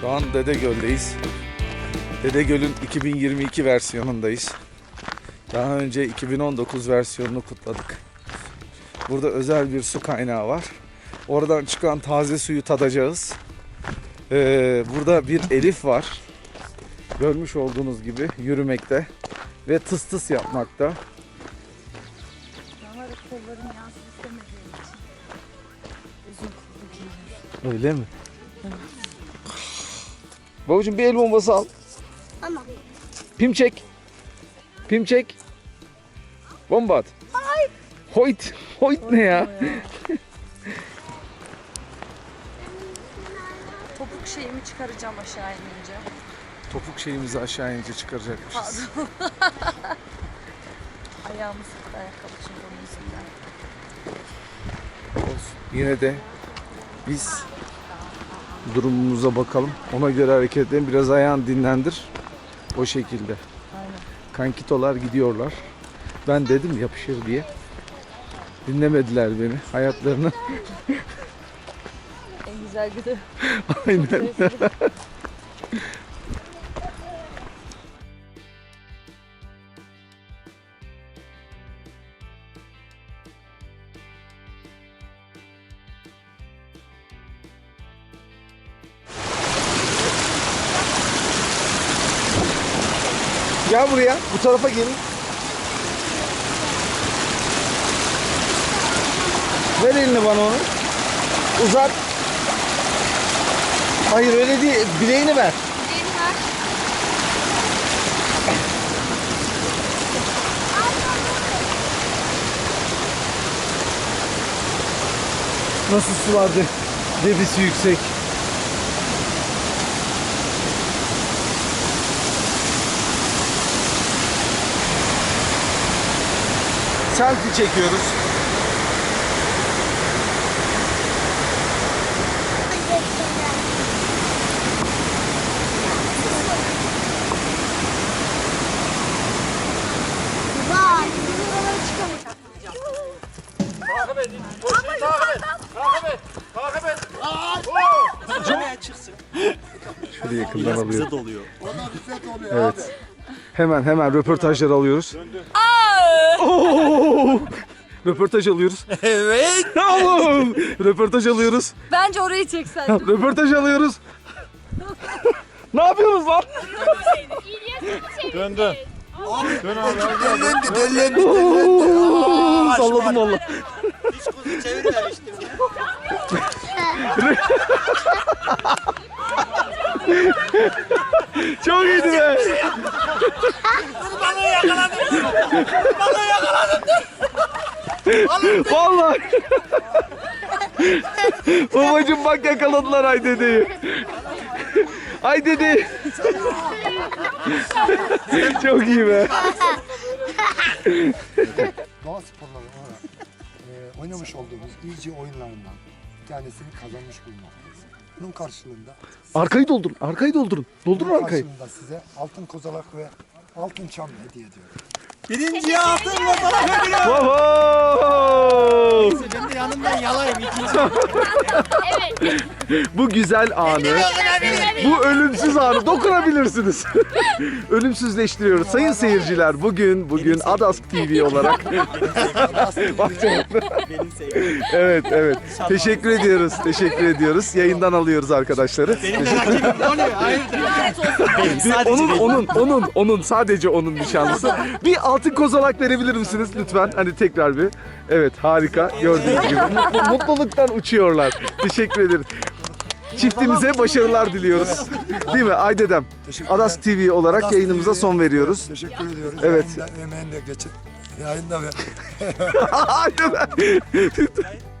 Şu an Dedegöl'deyiz. Dedegöl'ün 2022 versiyonundayız. Daha önce 2019 versiyonunu kutladık. Burada özel bir su kaynağı var. Oradan çıkan taze suyu tadacağız. Ee, burada bir Elif var. Görmüş olduğunuz gibi yürümekte ve tıs tıs yapmakta. Ama kollarım Babacığım bir el bombası al. Ama Pim çek. Pim çek. Bomba at. Hoyt. Hoyt ne ya? topuk şeyimi çıkaracağım aşağı inince. Topuk şeyimizi aşağı inince çıkaracakmışız. Ayağımı sıktı ayakkabı çünkü onun yüzünden. Olsun. Yine de biz durumumuza bakalım. Ona göre hareket edelim. Biraz ayağını dinlendir. O şekilde. Aynen. Kankitolar gidiyorlar. Ben dedim yapışır diye. Dinlemediler beni. Hayatlarını. En güzel günü. Aynen. Gel buraya. Bu tarafa gelin. Ver elini bana onu. Uzat. Hayır öyle değil. Bileğini ver. Nasıl su vardı? Debisi yüksek. Selfie çekiyoruz. Vay, bizim oralara çıkamayacak. Şöyle yakından alıyorum. Bize doluyor. Evet. Hemen hemen röportajlar alıyoruz. Oo! Röportaj alıyoruz. Evet. Oğlum! Röportaj alıyoruz. Bence orayı çeksen. Röportaj alıyoruz. ne yapıyorsunuz lan? Döndü. Dellendi, dellendi. Oo, Salladım valla. Hiç kuzu çevirivermiştim. Çok iyiydi be. Vallahi. Babacım bak yakaladılar ay dedeyi. Ay dede. Çok iyi be. Doğa sporları olarak e, oynamış olduğumuz iyice oyunlarından bir tanesini kazanmış bulunmaktayız. Bunun karşılığında Arkayı doldurun. Arkayı doldurun. Doldurun bunun arkayı. karşılığında size altın kozalak ve altın çam hediye ediyorum. Birinci altın fotoğraf ödülü. Ben yalayayım ikinci. Bu güzel anı, bu ölümsüz anı dokunabilirsiniz. Ölümsüzleştiriyoruz. Sayın seyirciler bugün bugün Adas TV olarak Bak canım. Evet evet. Teşekkür ediyoruz. Teşekkür ediyoruz. Yayından alıyoruz arkadaşları. Benim de rakibim ne oluyor? Hayırdır? Benim Bir- onun onun onun onun sadece onun nişanlısı. Bir altın kozalak verebilir misiniz lütfen? Hani tekrar bir. Evet harika. Gördüğünüz gibi Mutlu- mutluluktan uçuyorlar. Teşekkür ederiz. Çiftimize başarılar diliyoruz. Değil mi Aydedem? Adas TV olarak Adas yayınımıza TV'ye son veriyoruz. Teşekkür ediyoruz. Evet. Yayında, emeğini de geçin. Yayında ve Aydedem.